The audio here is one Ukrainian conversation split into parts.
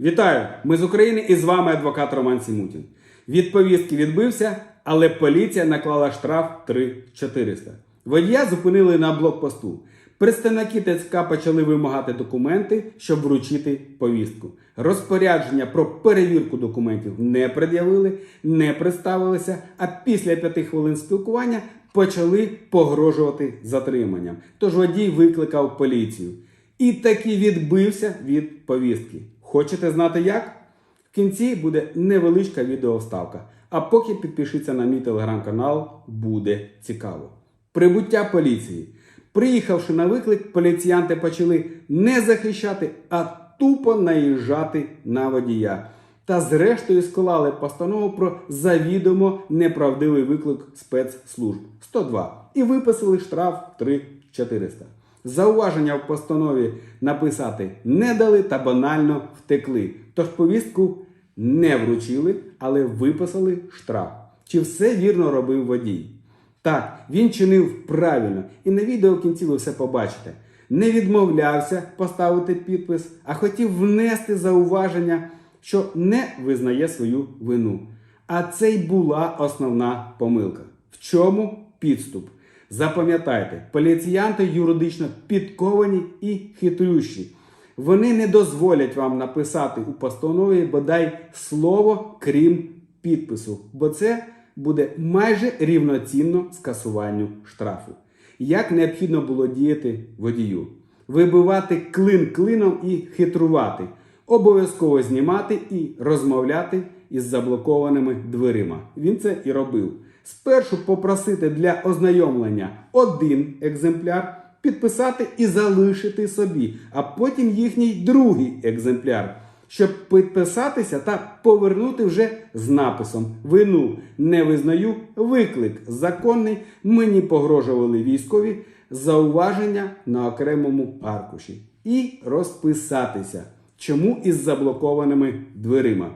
Вітаю! Ми з України і з вами адвокат Роман Сімутін. Від повістки відбився, але поліція наклала штраф 3400. Водія зупинили на блокпосту. Представники ТЦК почали вимагати документи, щоб вручити повістку. Розпорядження про перевірку документів не пред'явили, не представилися, а після п'яти хвилин спілкування почали погрожувати затриманням. Тож водій викликав поліцію і таки відбився від повістки. Хочете знати як? В кінці буде невеличка відеовставка. А поки підпишіться на мій телеграм-канал, буде цікаво. Прибуття поліції. Приїхавши на виклик, поліціянти почали не захищати, а тупо наїжджати на водія. Та зрештою склали постанову про завідомо неправдивий виклик спецслужб 102 і виписали штраф 3400. Зауваження в постанові написати не дали та банально втекли. Тож повістку не вручили, але виписали штраф. Чи все вірно робив водій? Так, він чинив правильно, і на відео в кінці ви все побачите. Не відмовлявся поставити підпис, а хотів внести зауваження, що не визнає свою вину. А це й була основна помилка. В чому підступ? Запам'ятайте, поліціянти юридично підковані і хитрющі. Вони не дозволять вам написати у постанові бодай слово крім підпису, бо це буде майже рівноцінно скасуванню штрафу. Як необхідно було діяти водію? Вибивати клин клином і хитрувати, обов'язково знімати і розмовляти із заблокованими дверима. Він це і робив. Спершу попросити для ознайомлення один екземпляр, підписати і залишити собі, а потім їхній другий екземпляр, щоб підписатися та повернути вже з написом Вину не визнаю, виклик законний. Мені погрожували військові зауваження на окремому аркуші і розписатися, чому із заблокованими дверима.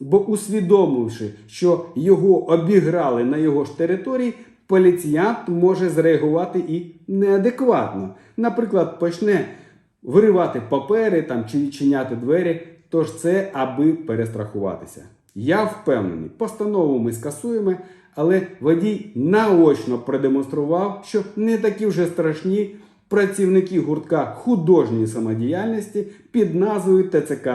Бо усвідомивши, що його обіграли на його ж території, поліціянт може зреагувати і неадекватно. Наприклад, почне виривати папери там, чи відчиняти двері. Тож це аби перестрахуватися. Я впевнений, постанову ми скасуємо, але водій наочно продемонстрував, що не такі вже страшні працівники гуртка художньої самодіяльності під назвою ТЦК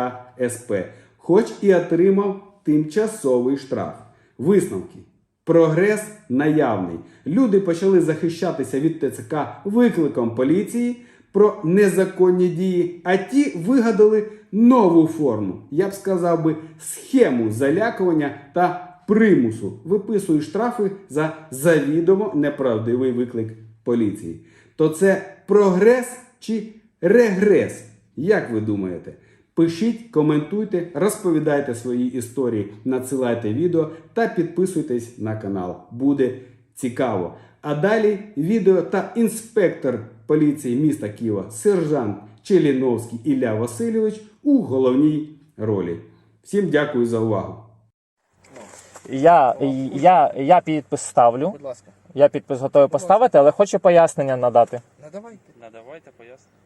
СП, хоч і отримав тимчасовий штраф. Висновки. Прогрес наявний. Люди почали захищатися від ТЦК викликом поліції про незаконні дії, а ті вигадали нову форму, я б сказав би, схему залякування та примусу. Виписують штрафи за завідомо неправдивий виклик поліції. То це прогрес чи регрес? Як ви думаєте? Пишіть, коментуйте, розповідайте свої історії, надсилайте відео та підписуйтесь на канал. Буде цікаво. А далі відео та інспектор поліції міста Києва, сержант Челіновський Ілля Васильович у головній ролі. Всім дякую за увагу. Я, я, я підпис ставлю. Будь ласка, Я підпис готовий поставити, але хочу пояснення надати. надавайте. Надавайте пояснення.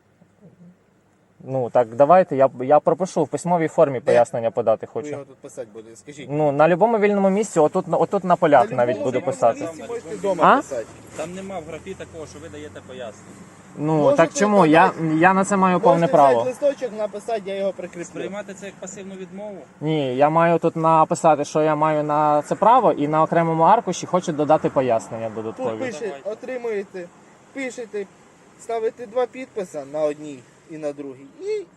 Ну так давайте. Я, я пропишу в письмовій формі пояснення подати Ви хочу. його тут писати будете, скажіть. Ну на будь-якому вільному місці, отут, отут на полях навіть буду писати. Можете вдома А? писати. Там нема в графі такого, що ви даєте пояснення. Ну Можете так чому? Я, я на це маю повне Можете право. взяти листочок, написати, я його прикріплю. Сприймати це як пасивну відмову. Ні, я маю тут написати, що я маю на це право, і на окремому аркуші хочу додати пояснення Тут додаткові. пише, отримуєте, пишете, ставите два підписи на одній і на другій.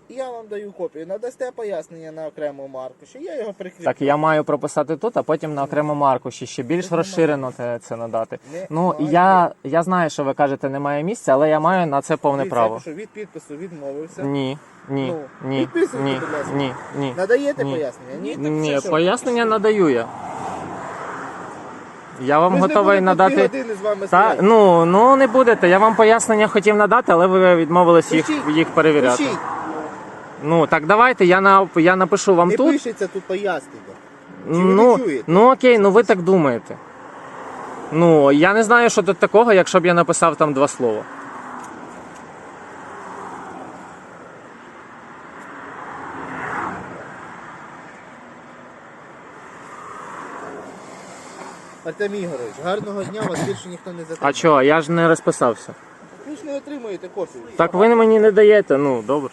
І я вам даю копію. Надасте пояснення на окремому аркуші, я його прикріплю. Так я маю прописати тут, а потім на окремому аркуші ще більш розширено це, це надати. Немає. Ну я, я знаю, що ви кажете, немає місця, але я маю на це повне Дивіться, право. Пишу, від підпису відмовився. Ні, ні, Ну, ні, підписуйте, ні, будь ласка. ні, ні. Надаєте Ні. пояснення? Ні? Ні, Так, все, пояснення надаю я. Я вам Ми ж не готовий дві надати. години з вами Та, стояти. ну, ну не будете. Я вам пояснення хотів надати, але ви відмовились їх, Пишіть, їх перевіряти. Пишіть. Ну так давайте, я на я напишу вам Не тут. пишеться тут пояснення. Чи ви Ну, не чуєте? ну окей, ну ви так думаєте. Ну, я не знаю, що тут такого, якщо б я написав там два слова. Артем Ігорович, гарного дня, вас більше ніхто не затримає. А чого? Я ж не розписався. Ви ж не отримуєте копію. Так ви мені не даєте, ну добре.